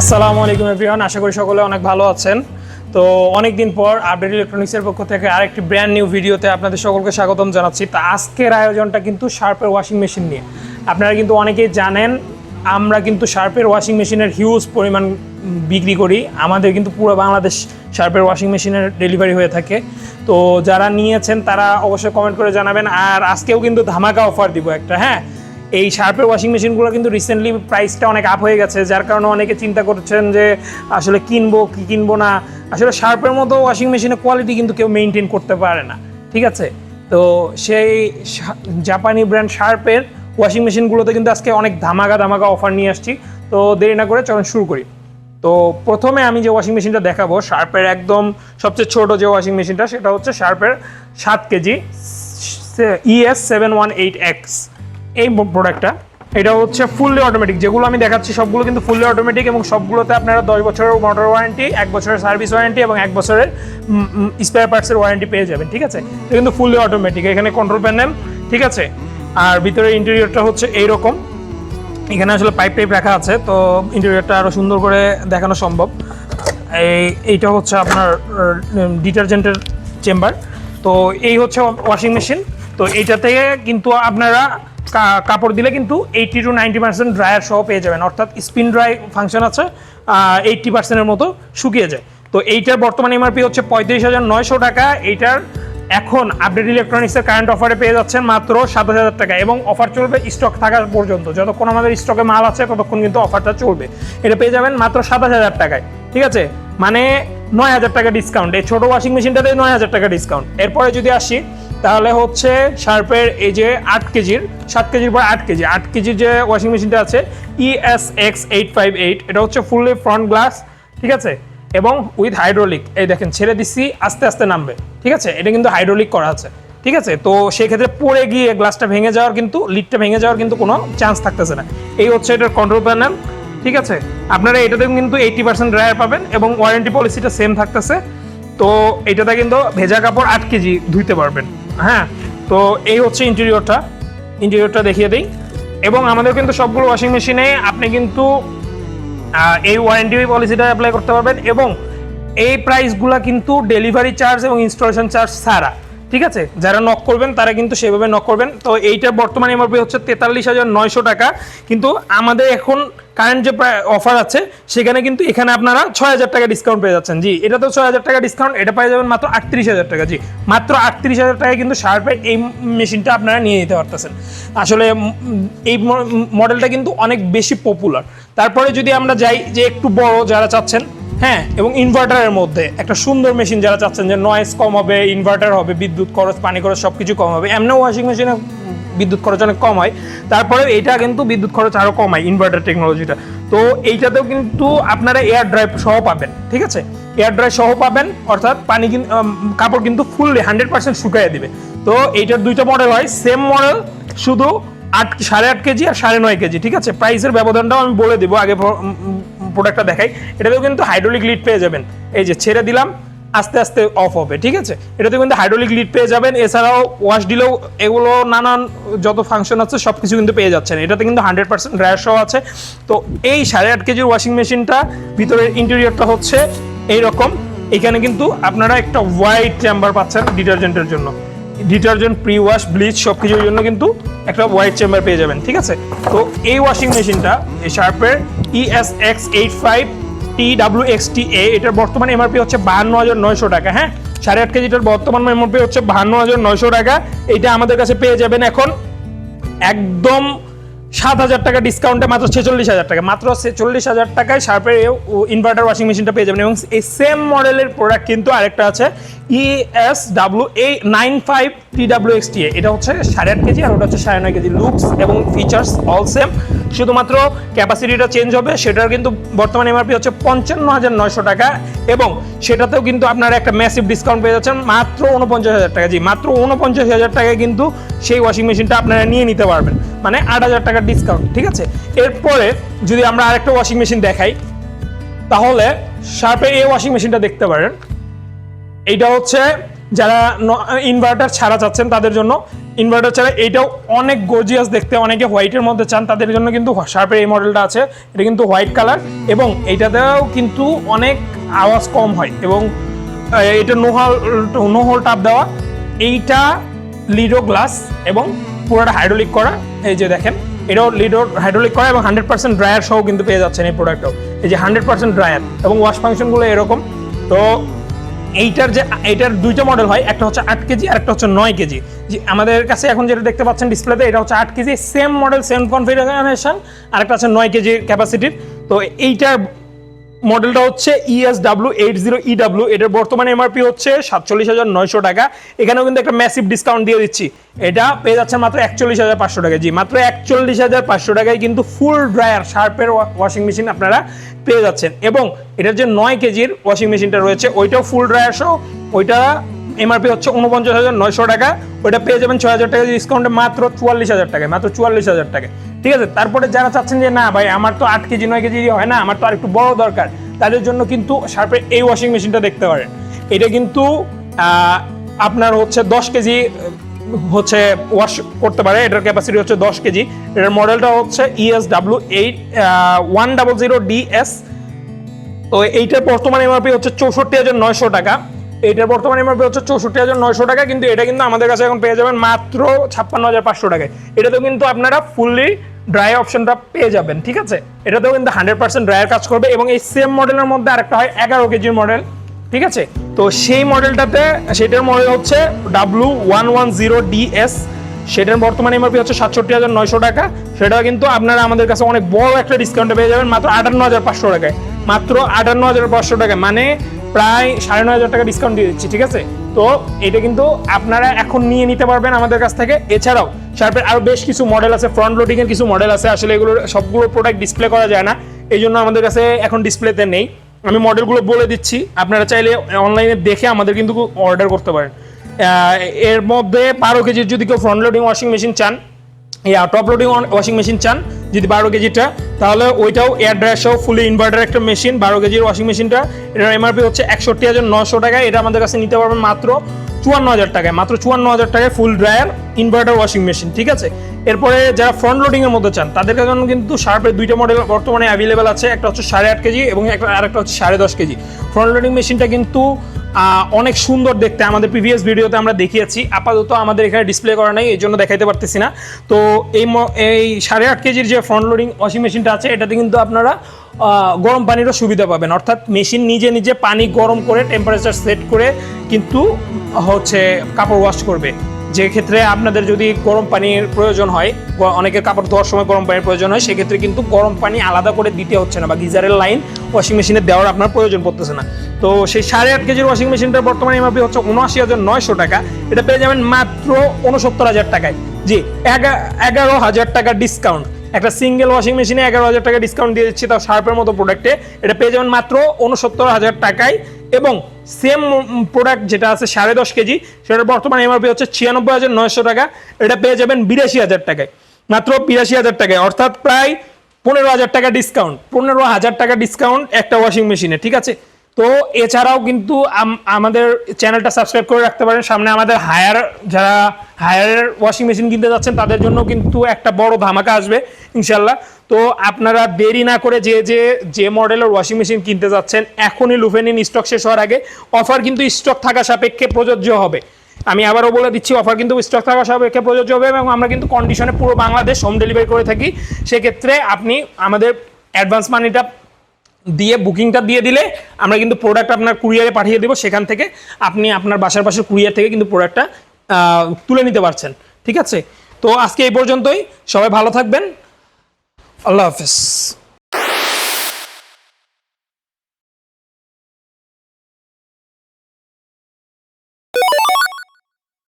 আসসালামু আলাইকুম এভরিওয়ান, আশা করি সকলে অনেক ভালো আছেন। তো অনেক দিন পর আপডেট ইলেকট্রনিক্সের পক্ষ থেকে আরেকটি ব্র্যান্ড নিউ ভিডিওতে আপনাদের সকলকে স্বাগতম জানাচ্ছি। তা আজকের আয়োজনটা কিন্তু শার্পের ওয়াশিং মেশিন নিয়ে। আপনারা কিন্তু অনেকেই জানেন, আমরা কিন্তু শার্পের ওয়াশিং মেশিনের হিউজ পরিমাণ বিক্রি করি। আমাদের কিন্তু পুরো বাংলাদেশ শার্পের ওয়াশিং মেশিনের ডেলিভারি হয়ে থাকে। তো যারা নিয়েছেন, তারা অবশ্যই কমেন্ট করে জানাবেন। আর আজকেও কিন্তু ধামাকা অফার দিব একটা হ্যাঁ? এই শার্পের ওয়াশিং মেশিনগুলো কিন্তু রিসেন্টলি প্রাইসটা অনেক আপ হয়ে গেছে, যার কারণে অনেকে চিন্তা করছেন যে আসলে কিনবো কি কিনবো না। আসলে শার্পের মতো ওয়াশিং মেশিনের কোয়ালিটি কিন্তু কেউ মেনটেন করতে পারে না, ঠিক আছে? তো সেই জাপানি ব্র্যান্ড শার্পের ওয়াশিং মেশিনগুলোতে কিন্তু আজকে অনেক ধামাকা ধামাকা অফার নিয়ে আসছি। তো দেরি না করে চলুন শুরু করি। তো প্রথমে আমি যে ওয়াশিং মেশিনটা দেখাবো, শার্পের একদম সবচেয়ে ছোট যে ওয়াশিং মেশিনটা সেটা হচ্ছে শার্পের সাত KG ES seven one eight X এই প্রোডাক্টটা এটা হচ্ছে ফুললি অটোমেটিক যেগুলো আমি দেখাচ্ছি, সবগুলো কিন্তু ফুললি অটোমেটিক এবং সবগুলোতে আপনারা দশ বছরের মোটর ওয়ারেন্টি এক বছরের সার্ভিস ওয়ারেন্টি এবং এক বছরের স্পেয়ার পার্টসের ওয়ারেন্টি পেয়ে যাবেন, ঠিক আছে? এটা কিন্তু ফুললি অটোমেটিক এখানে কন্ট্রোল প্যানেল ঠিক আছে? আর ভিতরে ইন্টেরিয়রটা হচ্ছে এইরকম। এখানে আসলে পাইপ টাইপ রাখা আছে, তো ইন্টেরিয়রটা আরও সুন্দর করে দেখানো সম্ভব। এই, এইটা হচ্ছে আপনার ডিটারজেন্টের চেম্বার তো এই হচ্ছে ওয়াশিং মেশিন তো এইটা থেকে কিন্তু আপনারা কাপড় দিলে কিন্তু eighty to ninety percent dryer সহ পেয়ে যাবেন। অর্থাৎ স্পিন ড্রাই ফাংশন আছে এইটটি পার্সেন্টের মতো শুকিয়ে যায়। তো এইটার বর্তমান এমআরপি হচ্ছে পঁয়ত্রিশ হাজার নয়শো টাকা। এইটার এখন আপডেট ইলেকট্রনিক্সের কারেন্ট অফারে পেয়ে যাচ্ছেন মাত্র সাতাশ হাজার টাকা এবং অফার চলবে স্টক থাকার পর্যন্ত। যতক্ষণ আমাদের স্টকে মাল আছে, ততক্ষণ কিন্তু অফারটা চলবে। এটা পেয়ে যাবেন মাত্র সাতাশ হাজার টাকায়। ঠিক আছে? মানে নয় হাজার টাকা ডিসকাউন্ট এই ছোটো ওয়াশিং মেশিনটাতে নয় হাজার টাকা ডিসকাউন্ট এরপরে যদি আসি তাহলে হচ্ছে শার্পের এই যে আট কেজির, সাত কেজির পর আট কেজি, আট কেজির যে ওয়াশিং মেশিনটা আছে ES X eight five eight এটা হচ্ছে ফুললি ফ্রন্ট গ্লাস ঠিক আছে? এবং উইথ হাইড্রোলিক এই দেখেন, ছেড়ে দিচ্ছি, আস্তে আস্তে নামবে, ঠিক আছে? এটা কিন্তু হাইড্রোলিক করা আছে, ঠিক আছে? তো সেক্ষেত্রে পড়ে গিয়ে গ্লাসটা ভেঙে যাওয়ার কিন্তু লিডটা ভেঙে যাওয়ার কিন্তু কোনো চান্স থাকতেছে না। এই হচ্ছে এটার কন্ট্রোল প্যানেল ঠিক আছে? আপনারা এটাতে কিন্তু এইটি পার্সেন্ট ড্রায়ার পাবেন এবং ওয়ারেন্টি পলিসিটা সেম থাকতেছে। তো এটাতে কিন্তু ভেজা কাপড় আট কেজি ধুইতে পারবেন। হ্যাঁ তো এই হচ্ছে ইন্টেরিয়রটা ইন্টেরিয়রটা দেখিয়ে দিই। এবং আমাদের কিন্তু সবগুলো ওয়াশিং মেশিনে আপনি কিন্তু এই ওয়ারেন্টি পলিসিটা অ্যাপ্লাই করতে পারবেন এবং এই প্রাইসগুলো কিন্তু ডেলিভারি চার্জ এবং ইনস্টলেশন চার্জ ছাড়া। ঠিক আছে? যারা নক করবেন, তারা কিন্তু সেভাবে নক করবেন। তো এইটা বর্তমানে এমআরপি হচ্ছে তেতাল্লিশ হাজার নয়শো টাকা। কিন্তু আমাদের এখন কারেন্ট যে অফার আছে, সেখানে কিন্তু এখানে আপনারা ছয় হাজার টাকা ডিসকাউন্ট পেয়ে যাচ্ছেন। জি, এটা তো ছয় হাজার টাকা ডিসকাউন্ট এটা পেয়ে যাবেন মাত্র আটত্রিশ হাজার টাকা। জি, মাত্র আটত্রিশ হাজার টাকায় কিন্তু শার্পের এই মেশিনটা আপনারা নিয়ে নিতে পারতেছেন। আসলে এই মডেলটা কিন্তু অনেক বেশি পপুলার তারপরে যদি আমরা যাই যে একটু বড় যারা চাচ্ছেন হ্যাঁ এবং ইনভার্টারের মধ্যে। একটা সুন্দর মেশিন যারা চাচ্ছেন যে নয়েজ কম হবে ইনভার্টার হবে বিদ্যুৎ খরচ পানি খরচ সব কিছু কম হবে। এমনি ওয়াশিং মেশিনে বিদ্যুৎ খরচ অনেক কম হয়। তারপরে এইটা কিন্তু বিদ্যুৎ খরচ আরও কমায় ইনভার্টার টেকনোলজিটা তো এইটাতেও কিন্তু আপনারা এয়ার ড্রাইভ সহ পাবেন ঠিক আছে? এয়ার ড্রাই সহ পাবেন অর্থাৎ পানি কিন- আম, কাপড় কিন্তু ফুললি হান্ড্রেড পার্সেন্ট শুকাইয়ে দিবে। তো এইটার দুইটা মডেল হয় সেম মডেল শুধু আট সাড়ে আট কেজি আর সাড়ে নয় কেজি ঠিক আছে? প্রাইসের ব্যবধানটাও আমি বলে দেবো আগে প্রোডাক্টটা দেখাই, এটাতেও কিন্তু হাইড্রোলিক লিড পেয়ে যাবেন। এই যে ছেড়ে দিলাম, আস্তে আস্তে অফ হবে, ঠিক আছে? এটাতে কিন্তু হাইড্রোলিক লিড পেয়ে যাবেন, এছাড়াও ওয়াশ দিলেও এগুলো নানান যত ফাংশন আছে সব কিছু কিন্তু পেয়ে যাচ্ছেন। এটাতে কিন্তু হান্ড্রেড পার্সেন্ট সহ আছে। তো এই সাড়ে আট কেজির ওয়াশিং মেশিনটা ভিতরের ইন্টেরিয়রটা হচ্ছে এইরকম। এখানে কিন্তু আপনারা একটা হোয়াইট চেম্বার পাচ্ছেন ডিটারজেন্টের জন্য। ডিটারজেন্ট প্রি ওয়াশ ব্লিচ সব কিছুর জন্য কিন্তু একটা হোয়াইট চেম্বার পেয়ে যাবেন, ঠিক আছে? তো এই ওয়াশিং মেশিনটা এই শার্পের ES X eight five T W X T A এটার বর্তমান এমআরপি হচ্ছে বাহান্ন হাজার নয়শো টাকা হ্যাঁ? সাড়ে আট কেজিটার বর্তমান এমআরপি হচ্ছে বাহান্ন হাজার নয়শো টাকা এটা আমাদের কাছে পেয়ে যাবেন এখন একদম সাত হাজার টাকা ডিসকাউন্টে মাত্র ছেচল্লিশ হাজার টাকা। মাত্র ছেচল্লিশ হাজার টাকায় শার্পের ইনভার্টার ওয়াশিং মেশিনটা পেয়ে যাবেন। এবং এই সেম মডেলের প্রোডাক্ট কিন্তু আরেকটা আছে ES W A nine five T W X T এটা হচ্ছে সাড়ে আট কেজি আর ওটা হচ্ছে সাড়ে নয় কেজি। লুকস এবং ফিচার্স অল সেম শুধুমাত্র ক্যাপাসিটিটা চেঞ্জ হবে, সেটার কিন্তু বর্তমান এমআরপি হচ্ছে পঞ্চান্ন হাজার নয়শো টাকা। এবং সেটাতেও কিন্তু আপনারা একটা ম্যাসিভ ডিসকাউন্ট পেয়ে যাচ্ছেন, মাত্র উনপঞ্চাশ হাজার টাকা। জি, মাত্র উনপঞ্চাশ হাজার টাকায় কিন্তু সেই ওয়াশিং মেশিনটা আপনারা নিয়ে নিতে পারবেন। মানে আট হাজার টাকার ডিসকাউন্ট ঠিক আছে? এরপরে যদি আমরা আরেকটা ওয়াশিং মেশিন দেখাই, তাহলে শার্পের এই ওয়াশিং মেশিনটা দেখতে পারেন। এইটা হচ্ছে যারা ইনভার্টার ছাড়া চাচ্ছেন তাদের জন্য। ইনভার্টার ছাড়া এইটাও অনেক গর্জিয়াস দেখতে, অনেকে হোয়াইটের মধ্যে চান, তাদের জন্য কিন্তু শার্পের এই মডেলটা আছে। এটা কিন্তু হোয়াইট কালার এবং এইটাতেও কিন্তু অনেক আওয়াজ কম হয় এবং এটা নোহাল নোহল টাপ দেওয়া। এইটা লিডো গ্লাস এবং পুরোটা হাইড্রোলিক করা। এই যে দেখেন, এটাও লিডো হাইড্রোলিক করা এবং হান্ড্রেড পার্সেন্ট ড্রায়ার সহ কিন্তু পেয়ে যাচ্ছেন এই প্রোডাক্টটাও এই যে হান্ড্রেড পার্সেন্ট ড্রায়ার এবং ওয়াশ ফাংশনগুলো এরকম। তো এইটার যে, এইটার দুইটা মডেল হয়, একটা হচ্ছে আট কেজি আর একটা হচ্ছে নয় কেজি। যে আমাদের কাছে এখন যেটা দেখতে পাচ্ছেন ডিসপ্লেতে এটা হচ্ছে আট KG same model same configuration আর একটা হচ্ছে নয় কেজি ক্যাপাসিটির তো এইটার মডেলটা হচ্ছে E ES W eight zero E W এটার বর্তমানে এমআরপি হচ্ছে সাতচল্লিশ হাজার নয়শো টাকা। এখানেও কিন্তু একটা ম্যাসিভ ডিসকাউন্ট দিয়ে দিচ্ছি। এটা পেয়ে যাচ্ছে মাত্র একচল্লিশ হাজার পাঁচশো টাকা। জি, মাত্র একচল্লিশ হাজার পাঁচশো টাকায় কিন্তু ফুল ড্রায়ার শার্পের ওয়াশিং মেশিন আপনারা পেয়ে যাচ্ছেন। এবং এটার যে নয় কেজির ওয়াশিং মেশিনটা রয়েছে, ওইটাও ফুল ড্রায়ার সহ, ওইটা এমআরপি হচ্ছে উনপঞ্চাশ হাজার নয়শো টাকা। ওইটা পেয়ে যাবেন ছয় হাজার টাকা ডিসকাউন্টে মাত্র চুয়াল্লিশ হাজার টাকায়, মাত্র চুয়াল্লিশ হাজার টাকায়। ঠিক আছে? তারপরে যারা চাচ্ছেন যে, না ভাই, আমার তো আট কেজি, নয় কেজি হয় না, আমার তো আর একটু বড় দরকার, তাদের জন্য কিন্তু শার্পের এই ওয়াশিং মেশিনটা দেখতে পারেন। এটা কিন্তু আপনার হচ্ছে দশ কেজি হচ্ছে ওয়াশ করতে পারে। এটার ক্যাপাসিটি হচ্ছে দশ কেজি। এটার মডেলটা হচ্ছে ES W eight one double zero DS তো এইটার বর্তমান এমআরপি হচ্ছে চৌষট্টি হাজার নয়শো টাকা। এইটার বর্তমান এমআরপি হচ্ছে চৌষট্টি হাজার নয়শো টাকা, কিন্তু এটা কিন্তু আমাদের কাছে এখন পেয়ে যাবেন মাত্র ছাপ্পান্ন হাজার পাঁচশো টাকায়। এটাতেও কিন্তু আপনারা ফুললি ড্রাই অপশনটা পেয়ে যাবেন, ঠিক আছে? এটাতেও কিন্তু হান্ড্রেড পার্সেন্ট ড্রায়ার কাজ করবে এবং এই সেম মডেলের মধ্যে আরেকটা হয় এগারো কেজির মডেল ঠিক আছে? তো সেই মডেলটাতে সেটার মডেল হচ্ছে W one one zero DS সেটার বর্তমানে এমআরপি হচ্ছে সাতষট্টি হাজার নয়শো টাকা। সেটা কিন্তু আপনারা আমাদের কাছে অনেক বড় একটা ডিসকাউন্টে পেয়ে যাবেন মাত্র আটান্ন হাজার পাঁচশো টাকায়। মাত্র আটান্ন হাজার পাঁচশো টাকায়। মানে প্রায় সাড়ে নয় হাজার টাকা ডিসকাউন্ট দিয়ে দিচ্ছি, ঠিক আছে? তো এটা কিন্তু আপনারা এখন নিয়ে নিতে পারবেন আমাদের কাছ থেকে। এছাড়াও শার্পের আরও বেশ কিছু মডেল আছে ফ্রন্ট লোডিং এর কিছু মডেল আছে, আসলে এগুলো সবগুলো প্রোডাক্ট ডিসপ্লে করা যায় না। এই জন্য আমাদের কাছে এখন ডিসপ্লেতে নেই। আমি মডেলগুলো বলে দিচ্ছি। আপনারা চাইলে অনলাইনে দেখে আমাদের কিন্তু অর্ডার করতে পারেন। এর মধ্যে বারো কেজির যদি কেউ ফ্রন্ট লোডিং ওয়াশিং মেশিন চান টপ লোডিং ওয়াশিং মেশিন চান যদি বারো কেজিটা, তাহলে ওইটাও এয়ার ড্রায়ার সহ ফুলি ইনভার্টার একটা মেশিন বারো কেজির ওয়াশিং মেশিনটা এটার এমআরপি হচ্ছে একষট্টি হাজার নশো টাকা এটা আমাদের কাছে নিতে পারবেন মাত্র চুয়ান্ন হাজার টাকায়, মাত্র চুয়ান্ন হাজার টাকায় full dryer inverter washing machine ঠিক আছে? এরপরে যারা ফ্রন্ট লোডিং এর মধ্যে চান, তাদের জন্য কিন্তু শার্পের দুইটা মডেল বর্তমানে অ্যাভেলেবেল আছে, একটা হচ্ছে সাড়ে আট কেজি এবং একটা আরেকটা হচ্ছে সাড়ে দশ কেজি। ফ্রন্ট লোডিং মেশিনটা কিন্তু অনেক সুন্দর দেখতে। আমাদের প্রিভিয়াস ভিডিওতে আমরা দেখিয়েছি। আপাতত আমাদের এখানে ডিসপ্লে করা নাই, এই জন্য দেখাইতে পারতেছি না। তো এই এই সাড়ে আট কেজির যে ফ্রন্ট লোডিং ওয়াশিং মেশিনটা আছে, এটাতে কিন্তু আপনারা গরম পানিরও সুবিধা পাবেন। অর্থাৎ মেশিন নিজে নিজে পানি গরম করে টেম্পারেচার সেট করে কিন্তু হচ্ছে কাপড় ওয়াশ করবে। যে ক্ষেত্রে আপনাদের যদি গরম পানির প্রয়োজন হয় অনেকের কাপড় ধোয়ার সময় গরম পানির প্রয়োজন হয়, সেক্ষেত্রে কিন্তু গরম পানি আলাদা করে দিতে হচ্ছে না বা গিজারের লাইন ওয়াশিং মেশিনে দেওয়ার আপনার প্রয়োজন পড়তেছে না। তো সেই সাড়ে আট কেজির ওয়াশিং মেশিনটার বর্তমানে এমআরপি হচ্ছে উনআশি হাজার নয়শো টাকা। এটা পেয়ে যাবেন মাত্র উনসত্তর হাজার টাকায়। জি, এগা- এগারো হাজার টাকা ডিসকাউন্ট একটা সিঙ্গেল ওয়াশিং মেশিনে এগারো হাজার টাকা ডিসকাউন্ট দিয়ে দিচ্ছি তাও শার্পের মতো প্রোডাক্টে এটা পেয়ে যাবেন মাত্র উনসত্তর হাজার টাকায় এবং সেম প্রোডাক্ট যেটা আছে, সাড়ে দশ কেজি, সেটার বর্তমানে এমআরপি হচ্ছে ছিয়ানব্বই হাজার নয়শো টাকা। এটা পেয়ে যাবেন বিরাশি হাজার টাকায়। মাত্র বিরাশি হাজার টাকায়। অর্থাৎ প্রায় পনেরো হাজার টাকা ডিসকাউন্ট পনেরো হাজার টাকা ডিসকাউন্ট একটা ওয়াশিং মেশিনে ঠিক আছে? তো এছাড়াও কিন্তু আমাদের চ্যানেলটা সাবস্ক্রাইব করে রাখতে পারেন। সামনে আমাদের হায়ার, যারা হায়ার ওয়াশিং মেশিন কিনতে যাচ্ছেন, তাদের জন্য কিন্তু একটা বড় ধামাকা আসবে ইনশাল্লাহ তো আপনারা দেরি না করে যে যে যে মডেলের ওয়াশিং মেশিন কিনতে যাচ্ছেন, এখনই লুফে নিন স্টক শেষ হওয়ার আগে। অফার কিন্তু স্টক থাকা সাপেক্ষে প্রযোজ্য হবে। আমি আবারও বলে দিচ্ছি অফার কিন্তু স্টক থাকা সাপেক্ষে প্রযোজ্য হবে এবং আমরা কিন্তু কন্ডিশনে পুরো বাংলাদেশ হোম ডেলিভারি করে থাকি। সেক্ষেত্রে আপনি আমাদের অ্যাডভান্স মানিটা দিয়ে বুকিংটা দিয়ে দিলে আমরা কিন্তু প্রোডাক্ট আপনার কুরিয়ারে পাঠিয়ে দেবো, সেখান থেকে আপনি আপনার বাসার পাশের কুরিয়ার থেকে কিন্তু প্রোডাক্টটা তুলে নিতে পারছেন, ঠিক আছে? তো আজকে এই পর্যন্তই, সবাই ভালো থাকবেন, আল্লাহ হাফেজ।